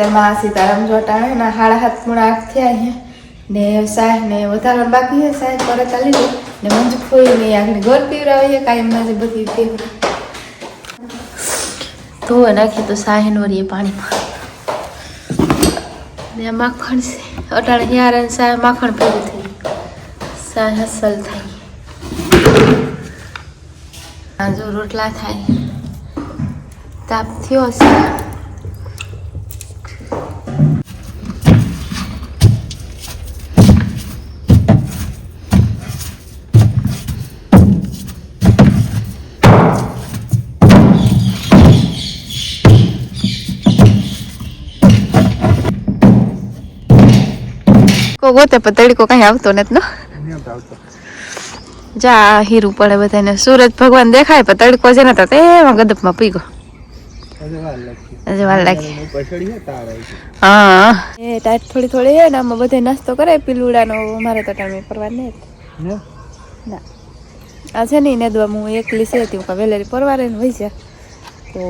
સિકોતેરમાં સીતારામ જોટાણે ના હાડા હાથ મૂળા આંખ થયા અહીંયા. ને સાહેબ ને વધારે બાકી છે, સાહેબ પર ચાલી ગઈ. ને મંજ ખોઈ ને આગળ ગોળ પીવડાવી કાંઈ કાયમ ના જે બધી પીવડાવી ધોવા નાખી તો સાહેન વરીએ પાણીમાં. ને માખણ છે. અટાણે હિયાર અને સાહેબ માખણ પૂરું થઈ સાહેબ હસલ થઈ જો રોટલા થાય. તાપ થયો છે કો ગોતે પણ તડકો કઈ આવતો નથી નો. જા હીરું પડે બધાને સૂરજ ભગવાન દેખાય પણ તડકો છે ને તો તેમાં ગદપમાં પી ગયો હા એ ટાઈટ થોડી થોડી હે ને આમાં બધે નાસ્તો કરે પીલુડાનો મારે તો ટાઈમે પરવાર નહીં ના? આ છે ને નેદવા હું એકલી છે હતી હું પરવારે ને વહી છે તો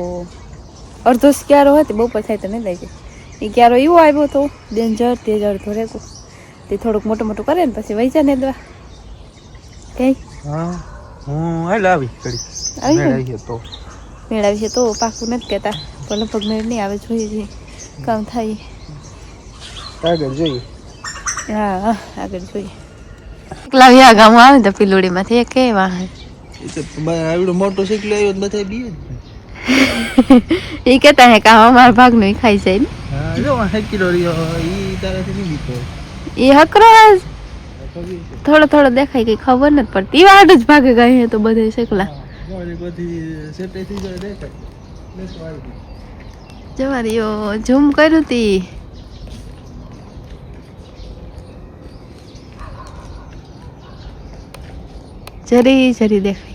અડધો ક્યારો હતી બપોર થાય તો નહીં લાગી એ ક્યારો એવો આવ્યો હતો ડેન્જર તે જ અડધો રેકો તે થોડુંક મોટું મોટું કરે ને પછી વહી જાય નેદવા કઈ? હા હું હાલ આવી કડી ગયું? તો. મેળાવી છે તો પાકું નથી કહેતા પણ લગભગ મેળ નહીં આવે જોઈએ છે કામ થાય. આગળ જોઈએ. હા આગળ જોઈએ. એકલા વ્યા ગામ આવે ને તો પિલોડીમાંથી એક કેવા વાહન. મોટો આવડો મોટરસાઇકલ આવ્યો બધા બીએ એ કેતા હે કામ અમારા ભાગનું ખાઈ જાય ને. હા જો આ કિલો રહ્યો ઈ તારાથી નહીં બીતો. એ હકરો થોડો થોડો દેખાય કઈ ખબર નથી પડતી. વાટ જ ભાગે ગઈ તો બધે શેકલા. જવારીઓ ઝૂમ કર્યું તી. જરી જરી દેખાય.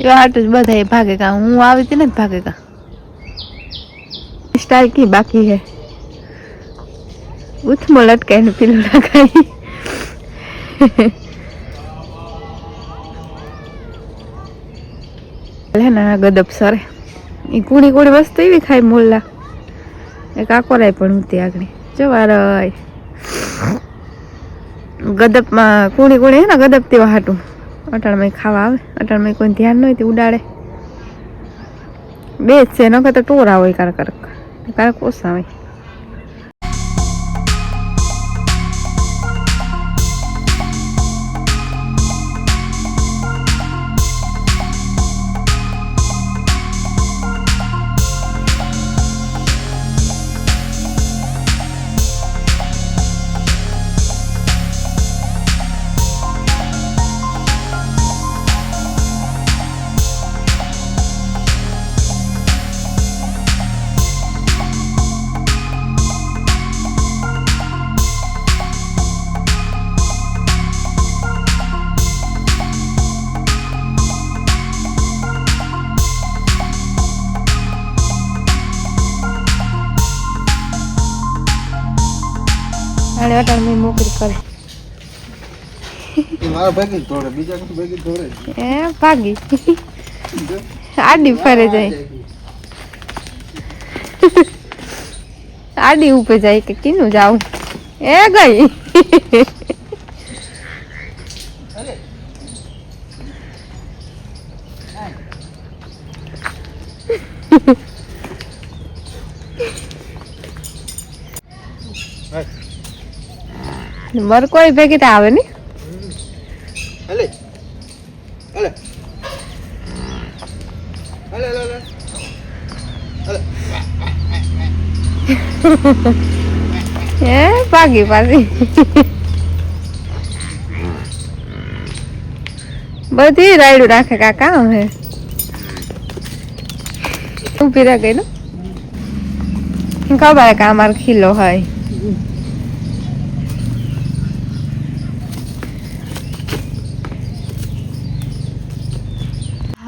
એવા હાટ જ બધા ભાગે કા હું આવી હતી ને જ ભાગે કા સ્ટાઇલ કી બાકી હે ઉથમો લટકાય ને પીલું લગાઈ હે ને ગદબ સરે એ કુડી કુડી વસ્તુ એવી ખાય મોલ્લા એ કાકોરાય પણ ઉતી આગળ જવારય ગદપમાં કુણી કુણી હે ને ગદપ તેવા હાટું અટાણમાં ખાવા આવે અટાણમાં કોઈ ધ્યાન ન હોય તે ઉડાડે બે જ છે નકર તો ટોરા હોય કારક કારક કારક ઓછા અને અટાણમાં મોકરી કરે. એ મારા ભાગી જ બીજા કોઈ ભાગી જ એ ભાગી. આડી ફરે જાય. આડી ઉપર જાય કે કીનું જાઉં? એ ગઈ. મર કોઈ ભેગી તો આવે ને હાલે. હાલે. હાલે એ ભાગી પાછી. બધી રાયડું રાખે કાકા હે ઊભી રાખે ને? ખબર કે અમારો ખીલો હોય.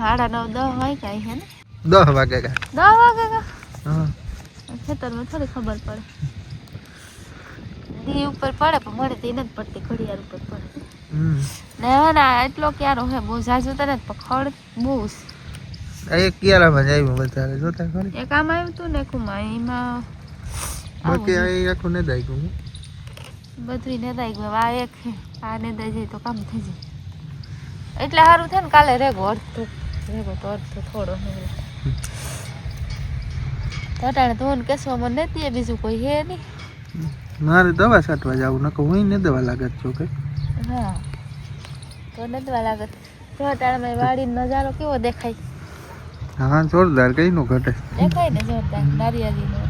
સાડા નવ દસ હોય કઈ હે ને? દસ વાગે કા દસ વાગે કા હા. ખેતરમાં થોડી ખબર પડે. દી ઉપર પડે પણ મળે તે નથી પડતી ઘડિયાળ ઉપર પડે. ને હવે ના એટલો ક્યારો હે બહુ ઝાઝું તો નથી પણ ખડ બહુ. એક કિયારામાં જ આવ્યું વધારે જોતા ખરી? એક આમ આવ્યું હતું ને એકમાં એમાં બાકી અહીં એ આખું ને દાઈ ગયું બધું ને દાઈ ગયું આ એક આ ને દાઈ જાય તો કામ થઈ જાય. એટલે સારું થાય ને કાલે રેગો અડધો. રેગો તો અડધો થોડો તટાણે તો હું મને નથી બીજું કોઈ હે નહીં. મારે દવા છાંટવા જવું નકો હું ને દવા લાગત છો કે? હા તો નથી લાગત. તો અટાણે વાડીનો નજારો કેવો દેખાય? હા જોરદાર કઈ નું ઘટે. દેખાય ને જોરદાર નારિયેળીનો.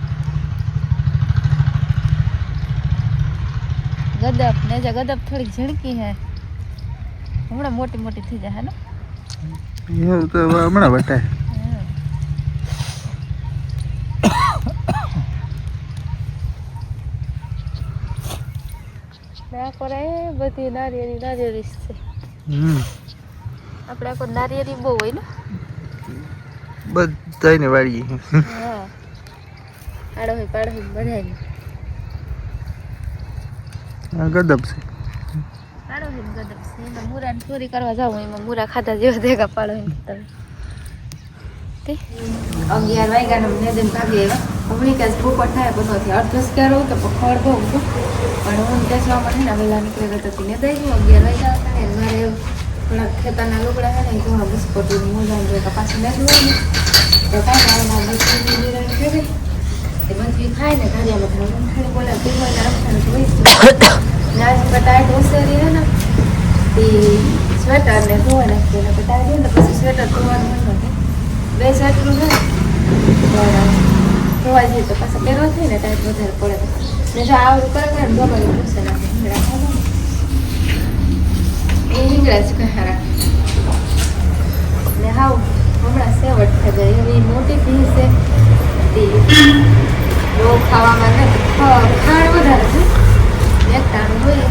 ગદપ ને જે ગદપ થોડીક ઝીણકી હે. હમણાં મોટી મોટી થઈ જાય હે ને? એવું તો હમણાં વટાય બધી નારિયેળી નારિયેળી છે. આપણે આખો નારિયેળી બહુ હોય ને? બધાને વાળી હા. આડો હોય પાડો હોય બધાય આ ગદબ છે. પાડો ને ચોરી કરવા જાવ એમાં મૂરા ખાતા જેવા દેખા પાડો હોય ને તમે અગિયાર વાગ્યા ને ભાગી આવ્યા હમણાં ત્યાં પોપટ થાય બધોથી અડધો ક્યારે તો ખડ બહુ હતું. પણ હું ત્યાં મને ને વહેલા નીકળી ગયો હતી ને દઈ ગયું અગિયાર વાગ્યા હતા ને, મારે ખેતરના લુગડા છે ને ધોવા બિસ્કોટ મોજા ને કપાસ નાખ્યું હોય તો કાંઈ મારે થાય રમખાણી બોલે પીવા ને રમખાણી જોઈ ને પટાટ ટાઈટ હે ને. એ સ્વેટર ને ધોવા નાખી હોય ને, પછી સ્વેટર ધોવાનું મન બે સ્વેટરું પણ ધોવા જઈએ તો પાછા પહેરવા થાય ને, ટાઈટ વધારે પડે ને જો આવડું કરે ને ગમે પૂછે નાખે એ હિંગડા જ કહે રાખે ને હાવ હમણાં સેવટ થઈ ગઈ એવી મોટી ફી છે. તે બહુ ખાવામાં નથી ખાણ વધારે છે. ટાણું હોય.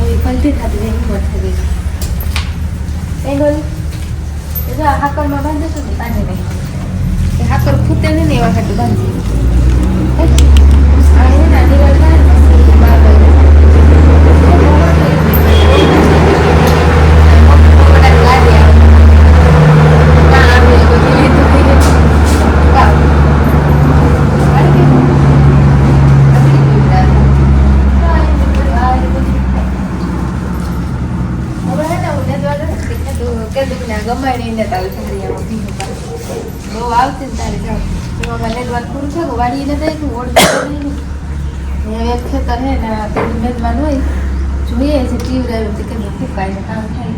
એવી ભલતી થતી જાય હિંમત થઈ ગઈ ગોલી હાકરમાં બાંધે છે ને બાંધી નહીં હાકર ખૂટે નહીં એવા ખાતે બાંધી આ છે ને આ દિવાલ થાય ને પછી બહાર ગાડી આવે ના આવે એ બધી લીધું થઈ ગયું કામ અરે કે અગલી ગયું ના એ બધું આ એ બધું હવે હે ને હું નેદવા નથી કે તું કે તું ને ગમાડી ને તારી છોકરીયામાં ભીનું પાડે. બહુ આવતી ને તારી જાવ મેં પૂરું થયું વાળી ને દઈ હવે ખેતર હે ને પેલું હોય. જોઈએ છે પીવડાવ્યું રહ્યું કેમ ફૂકાય ને કામ થાય.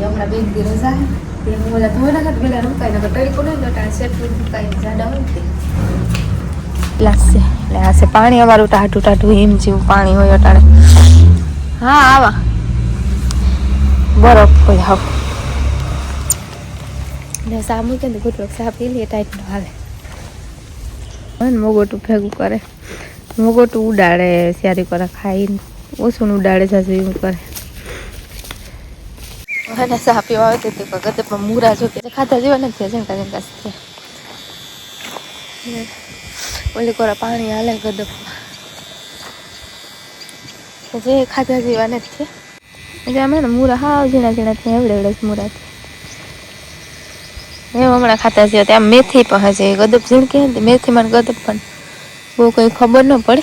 હમણાં બે દી રજા હે તે હું ઓલા ધોઈ નાખત પેલા રૂકાઈ નાખત તડકો નહીં તો સેટલું ફૂકાય જાડા હોય તે લાગશે એટલે આ છે પાણી અમારું ટાઢું ટાઢું હિમ જેવું પાણી હોય અટાણે. હા આવા. બરફ હોય હા ને સા મૂકે ને ગુટલો સાપ પી લઈએ ટાઈટ નો અને મોગોટું ભેગું કરે. મોગોટું ઉડાડે સ્યારી કરે, ખાઈને ઓછું ઉડાડે, જાજુ એવું કરે. મને સા પીવા આવે તે પણ મૂરા જો ખાતા જેવા નથી ઝંકા ઝંકા ઓલી કોરા પાણી હાલે ગદપમાં જે ખાતા જેવા નથી. એટલે આમ મૂરા હાવ ઝીણા ઝીણા એવડે એવડે મૂરા હમણાં ખાતા છે ત્યાં મેથી પણ હશે ગદપ ઝીણકી હતી મેથીમાં ને ગદપ પણ બહુ કંઈ ખબર ન પડે.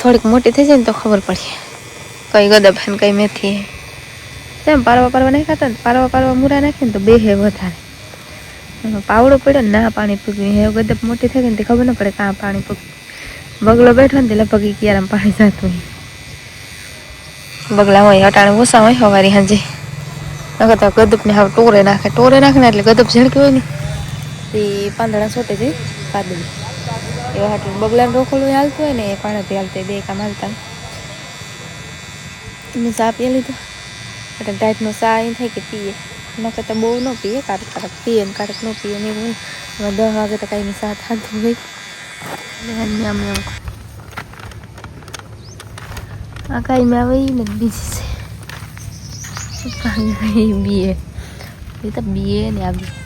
થોડીક મોટી થઈ જાય ને તો ખબર પડે કઈ ગદપ હે કઈ મેથી હે. તેમ પારવા પારવા નહીં ખાતા ને, પારવા પારવા મૂરા નાખીને તો બે હે વધારે. એમાં પાવડો પડ્યો ને, ના પાણી પૂગ્યું હે ગદપ મોટી થઈ ગઈ ને તે ખબર ન પડે કાં પાણી પૂગ બગલો બેઠો ને તે લગભગ ક્યારે પાણી જતું બગલા હોય, અટાણે ઓછા હોય સવારે સાંજે. નકર ગદપને હવે ટોરે નાખે. ટોરે નાખે એટલે ગદપ ઝીણકી હોય ને. તે પાંદડા સોટે જઈ પાદળી. એવા હાટું બગલાને રોખોલું હાલતું હોય ને, એ પાણાથી હાલતા બે કામ હાલતા મેં ચા પીએ લીધો. એટલે ટાઈટનો ચા અહીં થાય કે પીએ. નકર બહુ ન પીએ, કારક કારક પીએ ને કારક ન પીએ ને એવું દસ વાગે તો કાંઈ હોય. એટલે આમ આમ આમ આ કાંઈ મેં આવી ને બીજી છે બીએ એ તો બીએ ને આવી